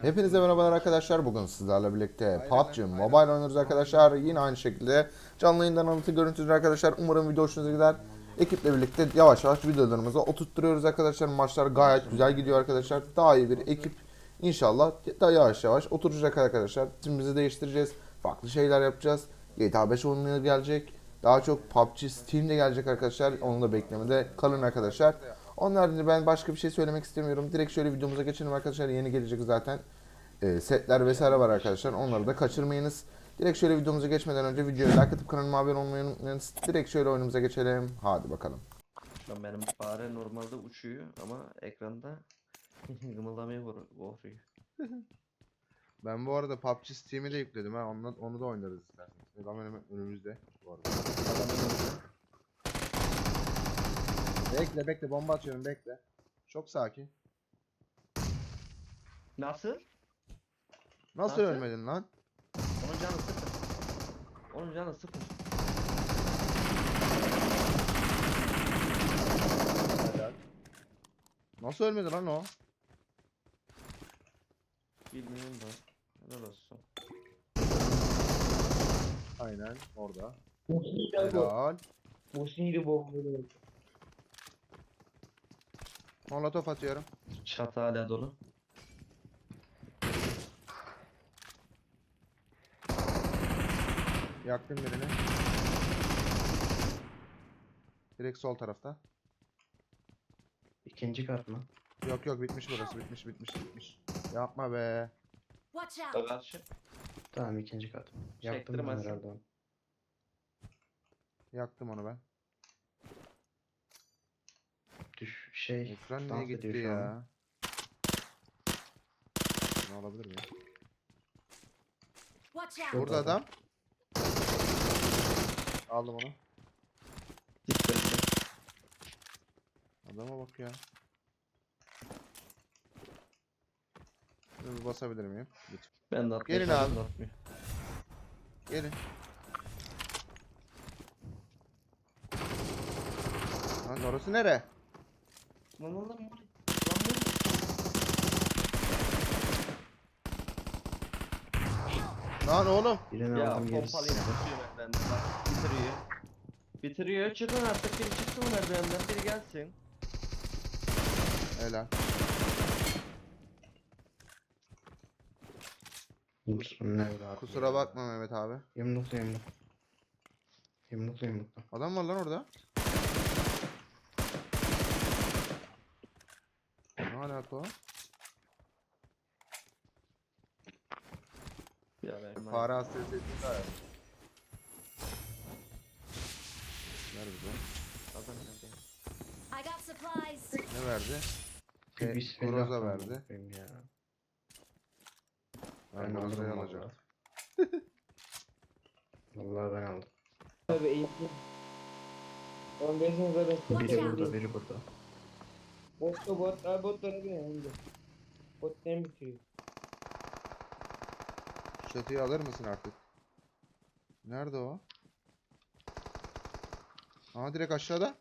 Hepinize merhabalar arkadaşlar. Bugün sizlerle birlikte PUBG Mobile oynuyoruz arkadaşlar. Yine aynı şekilde canlı yayından alıntı görüntüleri arkadaşlar. Umarım video hoşunuza gider. Ekiple birlikte yavaş yavaş videolarımızı oturtturuyoruz arkadaşlar. Maçlar gayet güzel gidiyor arkadaşlar. Daha iyi bir ekip inşallah daha yavaş yavaş oturacak arkadaşlar. Timimizi değiştireceğiz. Farklı şeyler yapacağız. GTA 5 oyunları gelecek. Daha çok PUBG Steam'de gelecek arkadaşlar. Onu da beklemede kalın arkadaşlar. Onun haricinde ben başka bir şey söylemek istemiyorum. Direkt şöyle videomuza geçelim arkadaşlar. Yeni gelecek zaten e, setler vesaire var arkadaşlar. Onları da kaçırmayınız. Direkt şöyle videomuza geçmeden önce videoya like atıp kanalıma abone olmayı unutmayınız. Direkt şöyle oyunumuza geçelim. Hadi bakalım. Lan benim fare normalde uçuyor ama ekranda gımıldamaya vur- vuruyor. Ben bu arada PUBG Steam'i de yükledim ha. Onu, onu da oynarız isterseniz. Adam önümüzde bu arada. Bekle bekle bomba atıyorum bekle. Çok sakin. Nasıl? Nasıl Nasıl? ölmedin lan? Onun canı sıfır. Onun canı sıfır. Nasıl ölmedi lan o? Bilmiyorum da. Helal olsun. Aynen orada. Muhsin'di Helal. Muhsin'di bu. Molotof atıyorum. Çatı hala dolu. Yaktım birini. Direkt sol tarafta. İkinci kat mı? Yok yok bitmiş burası bitmiş bitmiş bitmiş. Yapma be. Watch out! karşı. Tamam ikinci kat. Yaktım ben Çektirmezsin. herhalde onu. Yaktım onu ben. Düş şey. Ekran niye dans gitti ediyor şu an. ya? Ne olabilir mi? Watch out! Burada adam. Aldım onu. Et. Adama bak ya. Bir basabilir miyim? Lütfen. Ben de atmayayım. Gelin abi. atmayayım. Gelin. Lan orası nere? Lan lan lan. Lan Lan oğlum. Birini Ya aldım gerisi. basıyor benden bak. Bitiriyor. Bitiriyor. Çıkın artık. Biri çıksın merdivenden. Biri gelsin. Helal. Ne? Kusura bakma Mehmet abi. Yumruklu yumruk. Yumruklu yumruklu. Adam var lan orada. Alaka o? Ya ben Fare de ayar. Ver bize. Adam nerede? I got supplies! Ne verdi? Bir E, bismillah Groza verdi. yapayım Ya. Ben Ben Groza'yı vallahi. alacağım. Vallahi ben aldım. Abi eğitim. Oğlum bezin zaten. Watch Biri burada biri burada. Botta bot. Abi botlara bine önce. Bottan bitiriyor. Çatıyı alır mısın artık? Nerede o? Aa direkt aşağıda.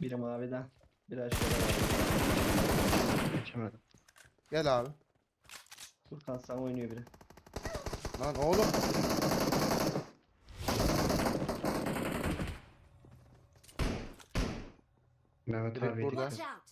Biri maviden. Biri aşağıda. Geçemedim. Gel abi. Furkan sen oynuyor biri. Lan oğlum. Mehmet Direkt abi. burada. Watch out!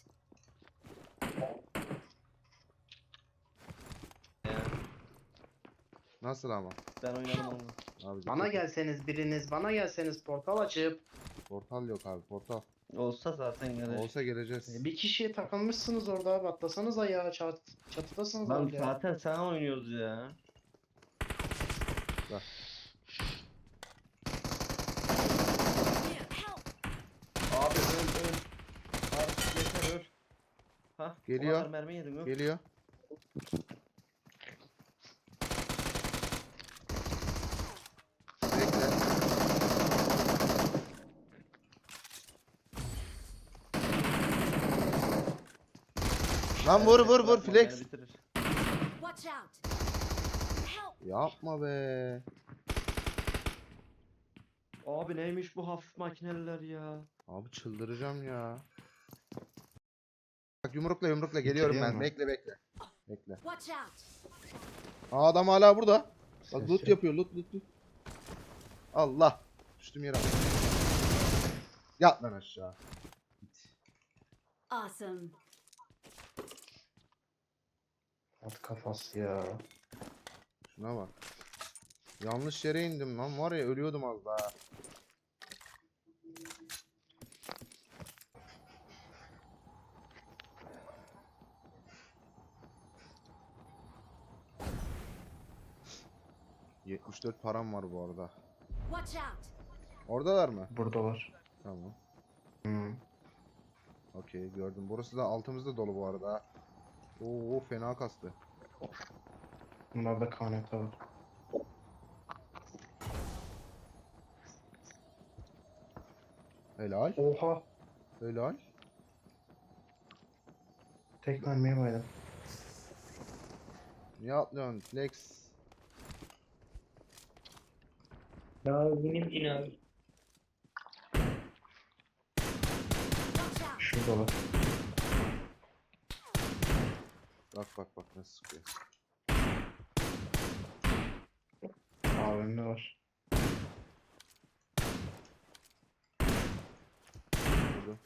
Nasıl ama? Ben oynadım onu. Abi Bana gelseniz biriniz, bana gelseniz portal açıp Portal yok abi portal. Olsa zaten gelir. Olsa geleceğiz. bir kişiye takılmışsınız orada abi atlasanız ayağa çat, çatıdasınız Lan ya. zaten sen oynuyoruz ya. Ha? Geliyor. kadar mermi yedin öl. Geliyor. Bekle. Lan vur vur vur flex. Watch out! Yapma be. Abi neymiş bu hafif makineler ya. Abi çıldıracağım ya. Bak yumrukla yumrukla geliyorum ben. mu? Bekle bekle. Bekle. Watch out! Aa adam hala burada. Bak loot yapıyor loot loot loot. Allah. Düştüm yere. Yat lan aşağı. Git. Awesome. At kafası ya. Şuna bak. Yanlış yere indim lan var ya ölüyordum az daha. ...74 param var bu arada. Oradalar mı? Buradalar. Tamam. Hmm. Okey gördüm. Burası da altımızda dolu bu arada. Oo fena kastı. Bunlarda KNT var. Helal. Oha. Helal. Tek mermiye baydım. Niye atlıyorsun? Flex. Ya benim in abi. Watch out! Şuradalar. Bak bak bak nasıl sıkıyor. AVM'de var. Vurdu.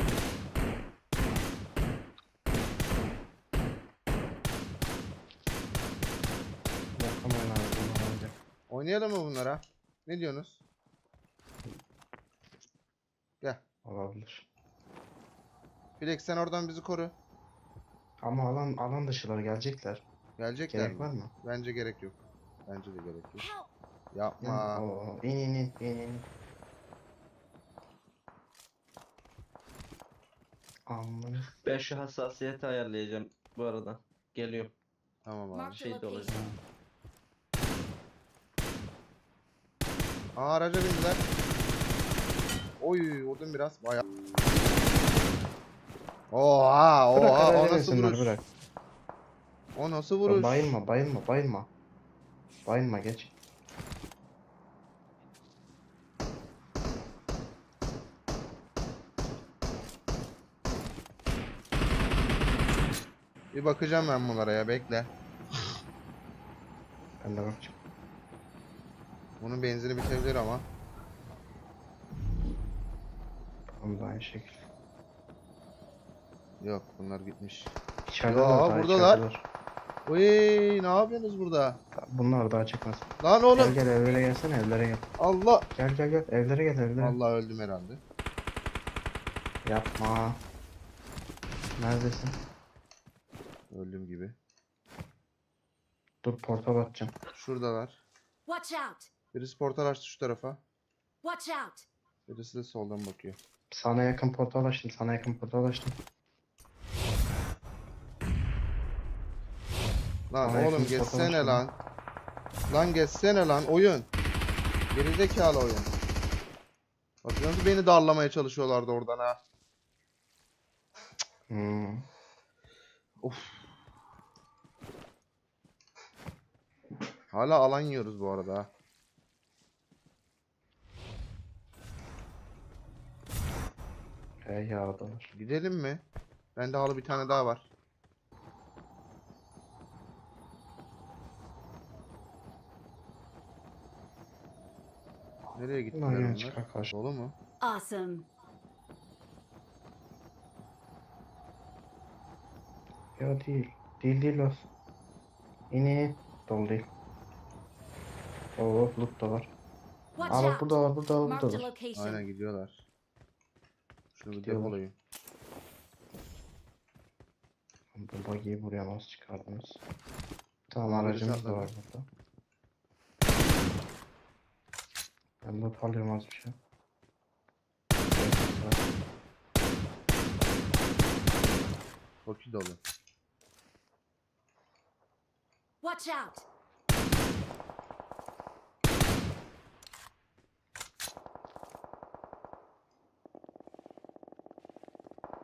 Yakamayın abi. Oynayalım mı bunlara? Ne diyorsunuz? Gel. Olabilir. Flex sen oradan bizi koru. Ama alan alan dışılar gelecekler. Gelecekler Gerek mi? var mı? Bence gerek yok. Bence de gerek yok. Yapma. Oo, in in in in in. Aman. Ben şu hassasiyeti ayarlayacağım bu arada. Geliyorum. Tamam abi. Şey de olacak. Aa araca bindiler. Oy vurdum biraz. Baya. Oha Bırak oha o aracı nasıl binsinler, vuruş? bırak. O nasıl vuruş? Bayılma bayılma bayılma. Bayılma geç. Bir bakacağım ben bunlara ya bekle. Ben de bakacağım. Bunun benzini bitebilir ama. Da aynı şekilde. Yok bunlar gitmiş. İçerideler Ya, daha buradalar. içerideler. Oy ne yapıyorsunuz burada? Bunlar daha çıkmaz. Lan Gel oğlum. gel evlere gelsene evlere gel. Allah. Gel gel gel evlere gel evlere. Allah öldüm herhalde. Yapma. Neredesin? Öldüm gibi. Dur portal atacağım. Şuradalar. Watch out! Birisi portal açtı şu tarafa. Watch out! Birisi de soldan bakıyor. Sana yakın portal açtım. Sana yakın portal açtım. Lan Ay, oğlum kim geçsene fotoğraf lan. Lan geçsene lan oyun. Gerizekalı oyun. Bak nasıl beni darlamaya çalışıyorlardı oradan ha. Hmm. Hala alan yiyoruz bu arada ha. Hey yağdalar. Gidelim mi? Bende halı bir tane daha var. Nereye gittiler Bunlar yine onlar? çıkar karşı. Dolu mu? Awesome. Ya değil. Değil değil bas. İni. Dolu değil. Oo loot da var. Watch Aa bak out! burada var burada var burada var. location. Aynen gidiyorlar. Şunu depolayayım. Bu buggy'yi buraya nasıl çıkardınız? Tamam aracımız da var burada. Ben loot alıyorum az bir şey. Toki dolu. Watch out!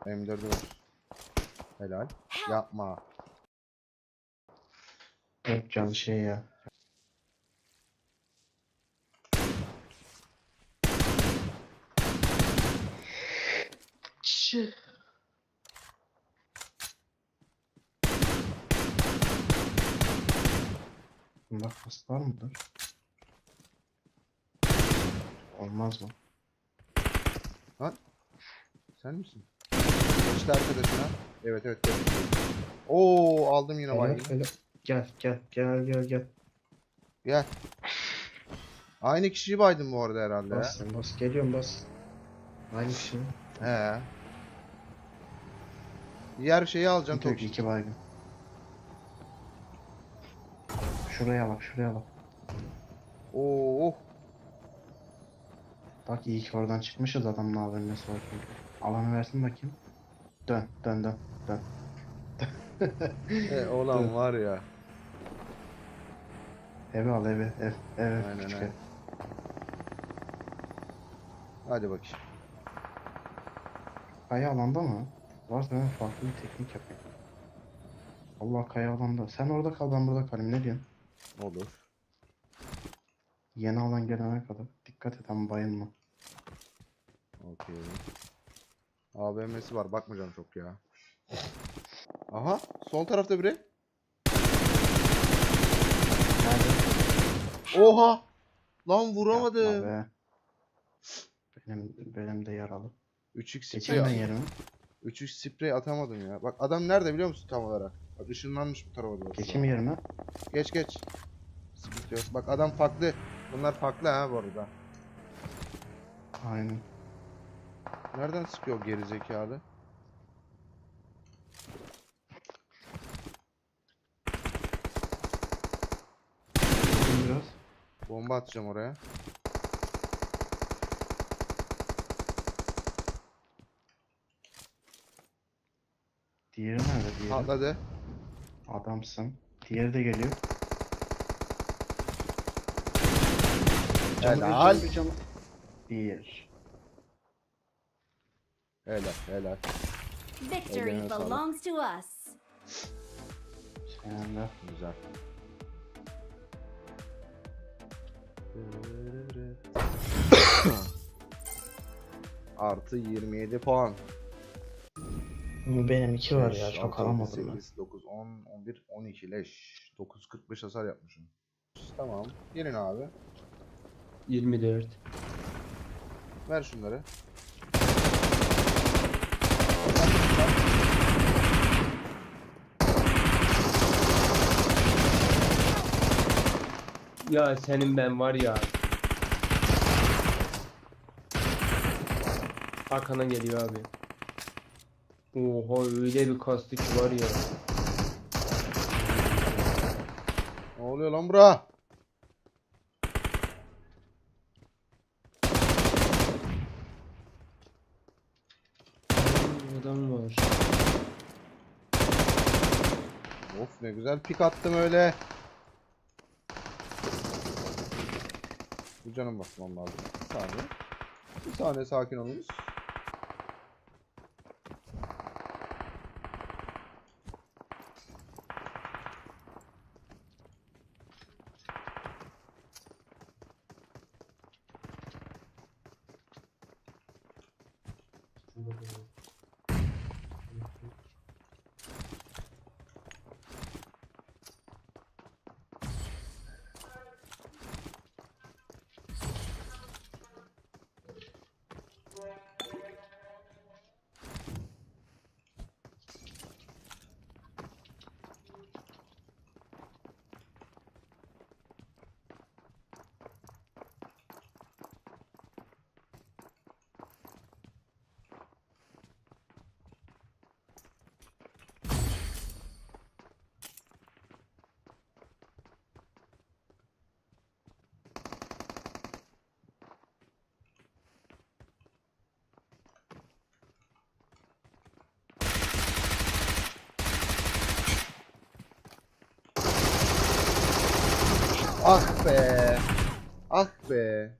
M4'ü var. Helal. Yapma. Hep can şey ya. Bunda kas var mıdır? Olmaz mı? Sen misin? İşte arkadaşına. Evet evet. evet. Oo aldım yine Helal, baygın. helal. Gel gel gel gel gel. Gel. Aynı kişiyi baydım bu arada herhalde ya. Bas sen bas. Geliyorum bas. Aynı şey. He. Diğer şeyi alacağım Yok top. iki baygın. Şuraya bak şuraya bak. Oo. oh. Bak iyi ki oradan çıkmışız adamın var çünkü. Alanı versin bakayım. Dön dön dön dön. E, olan var ya. Eve al eve ev ev ev Aynen, küçük aynen. ev. Hadi bakayım. Kaya alanda mı? Varsa ben farklı bir teknik yapayım. Allah kaya alanda. Sen orada kal ben burada kalayım ne diyorsun? Olur. Yeni alan gelene kadar. Dikkat et ama bayılma. Okey. AVM'si var. Bakmayacağım çok ya. Aha. Sol tarafta biri. Oha. Lan Yapma vuramadım. be. Benim, benim de yaralı. 3x Geçeyim ben sprey. yerime. 3x sprey atamadım ya. Bak adam nerede biliyor musun tam olarak? Bak ışınlanmış bu tarafa doğru. Geçeyim yerime. Geç geç. Sıkıntı yok. Bak adam farklı. Bunlar farklı ha bu arada. Aynen. Nereden sıkıyor geri zekalı? Geçeyim biraz. Bomba atacağım oraya. Diğeri nerede diğeri? Patladı. Adamsın. Diğeri de geliyor. Helal. Bir. Helal helal. Victory Eline sağlık. belongs to us. Sen de. Güzel. Artı 27 puan. Benim iki var ya 5, çok 6, alamadım ben. 8, 9, 10, 11, 12 leş. 945 hasar yapmışım. Tamam. Gelin abi. 24. Ver şunları. Ya senin ben var ya. Arkandan geliyor abi. Oha öyle bir kastı ki var ya. Ne oluyor lan bura? Hmm, Adam var. Of ne güzel pik attım öyle. Bir canım basmam lazım. Bir saniye. Bir saniye sakin olunuz. Ah be. Ah be.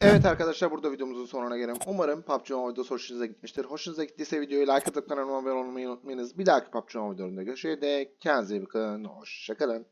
Evet arkadaşlar burada videomuzun sonuna gelelim. Umarım PUBG Mobile videosu hoşunuza gitmiştir. Hoşunuza gittiyse videoyu like atıp kanalıma abone olmayı unutmayınız. Bir dahaki PUBG Mobile videolarında görüşürüz. Kendinize iyi bakın. Hoşçakalın.